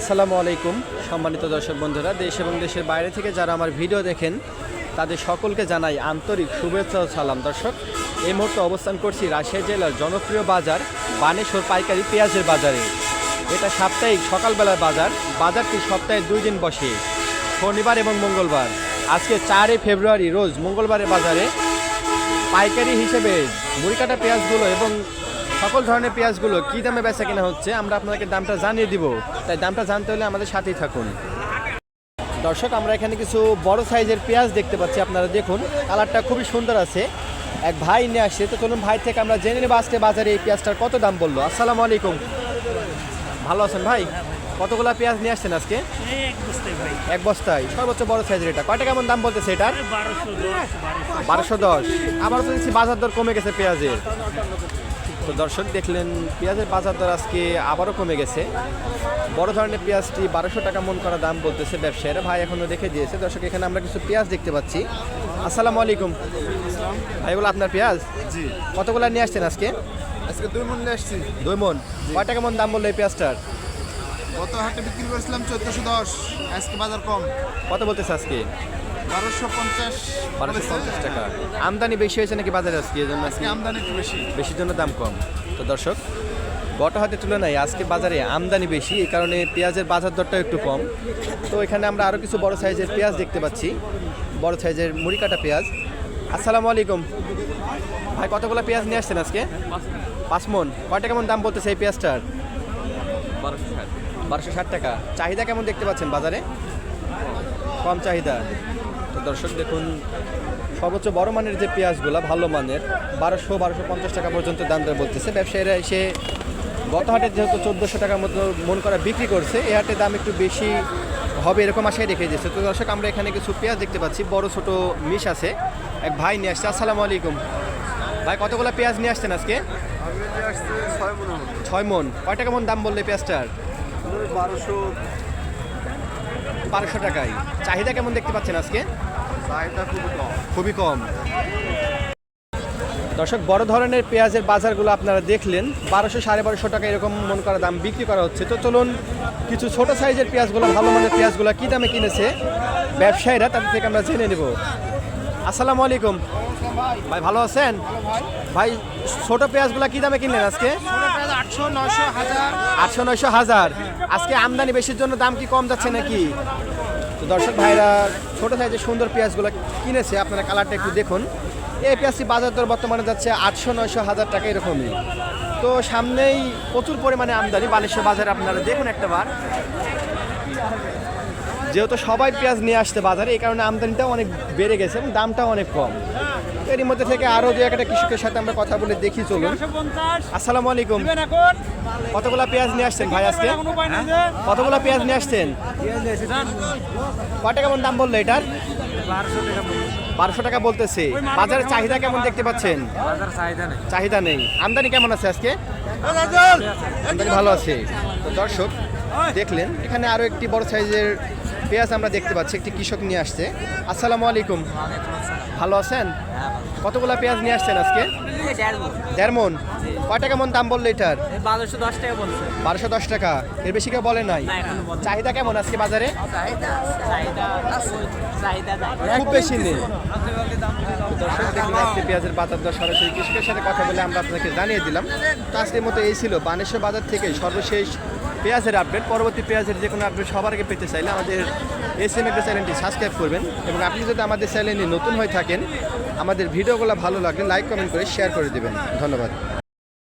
আসসালামু আলাইকুম, সম্মানিত দর্শক বন্ধুরা, দেশ এবং দেশের বাইরে থেকে যারা আমার ভিডিও দেখেন, তাদের সকলকে জানাই আন্তরিক শুভেচ্ছা ও সালাম। দর্শক, এই মুহূর্তে অবস্থান করছি রাজশাহী জেলার জনপ্রিয় বাজার, বানেশ্বর পাইকারি পেঁয়াজের বাজারে। এটা সাপ্তাহিক সকালবেলার বাজার, বাজারটি সপ্তাহে দুই দিন বসে, শনিবার এবং মঙ্গলবার। আজকে চারই ফেব্রুয়ারি, রোজ মঙ্গলবারের বাজারে পাইকারি হিসেবে মুড়ি মুড়িকাটা পেঁয়াজগুলো এবং সকল ধরনের পেঁয়াজগুলো কী দামে বেচা কেনা হচ্ছে আমরা আপনাকে দামটা জানিয়ে দিব। তাই দামটা জানতে হলে আমাদের সাথেই থাকুন। দর্শক আমরা এখানে কিছু বড় সাইজের পেঁয়াজ দেখতে পাচ্ছি আপনারা দেখুন। কালারটা খুবই সুন্দর আছে। এক ভাই নিয়ে আসছে। তো চলুন ভাই থেকে আমরা জেনে নেব আজকে বাজারে এই পেঁয়াজটার কত দাম বলল। আসসালামু আলাইকুম। ভালো আছেন ভাই? কতগুলা পেঁয়াজ নিয়ে আসছেন আজকে? এক বস্তায় সর্বোচ্চ বড় সাইজের এটা। কয়টা কেমন দাম বলতেছে এটার? বারোশো দশ বারোশো। বারোশো দশ। আবার তো দেখছি বাজার দর কমে গেছে পেঁয়াজের। তো দর্শক দেখলেন পেঁয়াজের বাজার দর আজকে আবারও কমে গেছে। বড় ধরনের পেঁয়াজটি বারোশো টাকা মন করা দাম বলতেছে ব্যবসায়ীরা। ভাই এখনও দেখে দিয়েছে। দর্শক এখানে আমরা কিছু পেঁয়াজ দেখতে পাচ্ছি। আসসালামু আলাইকুম। ভাই বলো আপনার পেঁয়াজ? জি। কতগুলো নিয়ে আসছেন আজকে? আজকে দুই মন নিয়ে আসছি। দুই মন। কয় টাকা মন দাম বলল এই পেঁয়াজটার? গত হাটে বিক্রি করেছিলাম চোদ্দশো দশ। আজকে বাজার কম। কত বলতেছে আজকে? বারোশো পঞ্চাশ পঞ্চাশ টাকা। আমদানি বেশি হয়েছে নাকি বাজারে আজকে? এই জন্য আজকে আমদানি একটু বেশি। বেশির জন্য দাম কম। তো দর্শক গত হাতের তুলনায় আজকে বাজারে আমদানি বেশি এই কারণে পেঁয়াজের বাজার দরটা একটু কম। তো এখানে আমরা আরও কিছু বড় সাইজের পেঁয়াজ দেখতে পাচ্ছি। বড় সাইজের মুড়ি কাটা পেঁয়াজ। আসসালামু আলাইকুম। ভাই কতগুলো পেঁয়াজ নিয়ে আসছেন আজকে? পাঁচ মন। কয়টা কেমন দাম বলতেছে এই পেঁয়াজটার? বারোশো ষাট টাকা। চাহিদা কেমন দেখতে পাচ্ছেন বাজারে? কম চাহিদা। তো দর্শক দেখুন সর্বোচ্চ বড় মানের যে পেঁয়াজগুলো ভালো মানের বারোশো বারোশো পঞ্চাশ টাকা পর্যন্ত দাম দর বলতেছে। ব্যবসায়ীরা এসে গত হাটে যেহেতু চোদ্দোশো টাকার মতো মন করা বিক্রি করছে এ হাটে দাম একটু বেশি হবে এরকম আশায় রেখে দিয়েছে। তো দর্শক আমরা এখানে কিছু পেঁয়াজ দেখতে পাচ্ছি বড় ছোট মিশ আছে। এক ভাই নিয়ে আসছে আসসালামু আলাইকুম। ভাই কতগুলো পেঁয়াজ নিয়ে আসছেন আজকে? মনে ছয় মন। কয় টাকা মন দাম বললে পেঁয়াজটার? বারোশো বারোশো টাকায়। চাহিদা কেমন দেখতে পাচ্ছেন আজকে? চাহিদা খুবই কম। খুবই কম। দর্শক বড় ধরনের পেঁয়াজের বাজারগুলো আপনারা দেখলেন। বারোশো সাড়ে বারোশো টাকা এরকম মন করা দাম বিক্রি করা হচ্ছে। তো চলুন কিছু ছোট সাইজের পেঁয়াজগুলো ভালো মানের পেঁয়াজগুলো কী দামে কিনেছে? ব্যবসায়ীরা তাদের থেকে আমরা জেনে নেব। আসসালামু আলাইকুম। ভাই ভালো আছেন? ভাই ছোট পেঁয়াজগুলো কী দামে কিনলেন আজকে? আটশো নয়শো হাজার। আজকে আমদানি বেশির জন্য দাম কি কম যাচ্ছে নাকি? তো দর্শক ভাইরা, ছোট সাইজের সুন্দর পেঁয়াজগুলো কিনেছে, আপনারা কালারটা একটু দেখুন। এই পেঁয়াজটি বাজার দর বর্তমানে যাচ্ছে আটশো নয়শো হাজার টাকা এরকমই। তো সামনেই প্রচুর পরিমাণে আমদানি বালেশ্বর বাজারে আপনারা দেখুন একটা বার। যেহেতু সবাই পেঁয়াজ নিয়ে আসতে বাজারে, এই কারণে আমদানিটাও অনেক বেড়ে গেছে এবং দামটাও অনেক কম। এরই মধ্যে থেকে আরও যে একটা কৃষকের সাথে আমরা কথা বলে দেখি চলুন। আসসালামু আলাইকুম। কতগুলা পেঁয়াজ নিয়ে আসছেন ভাই আজকে? কতগুলো পেঁয়াজ নিয়ে আসছেন? কটা কেমন দাম বলল এটার? বারোশো টাকা বলতেছে। বাজারের চাহিদা কেমন দেখতে পাচ্ছেন? চাহিদা নেই। চাহিদা নেই। আমদানি কেমন আছে আজকে? আমদানি ভালো আছে। তো দর্শক দেখলেন এখানে আরও একটি বড় সাইজের পেঁয়াজ আমরা দেখতে পাচ্ছি একটি কৃষক নিয়ে আসছে। আসসালামু আলাইকুম। ভালো আছেন? কতগুলা পেঁয়াজ নিয়ে আসছেন আজকে? দেড় মন। কয় টাকা মন দাম বলল এটার? বারোশো দশ টাকা বলছে। বারোশো দশ টাকা। এর বেশি কেউ বলে নাই। চাহিদা কেমন আজকে বাজারে? খুব বেশি নেই। দর্শক দেখুন আজকে পেঁয়াজের বাজার দর সরাসরি কৃষকের সাথে কথা বলে আমরা আপনাকে জানিয়ে দিলাম। তো আজকের মতো এই ছিল। বানেশ্বর বাজার থেকে সর্বশেষ পেঁয়াজের আপডেট পরবর্তী পেঁয়াজের যে কোনো আপডেট সবার আগে পেতে চাইলে আমাদের এস এম একটা চ্যানেলটি সাবস্ক্রাইব করবেন এবং আপনি যদি আমাদের চ্যানেলে নতুন হয়ে থাকেন, আমাদের ভিডিওগুলো ভালো লাগলে লাইক কমেন্ট করে শেয়ার করে দেবেন। ধন্যবাদ।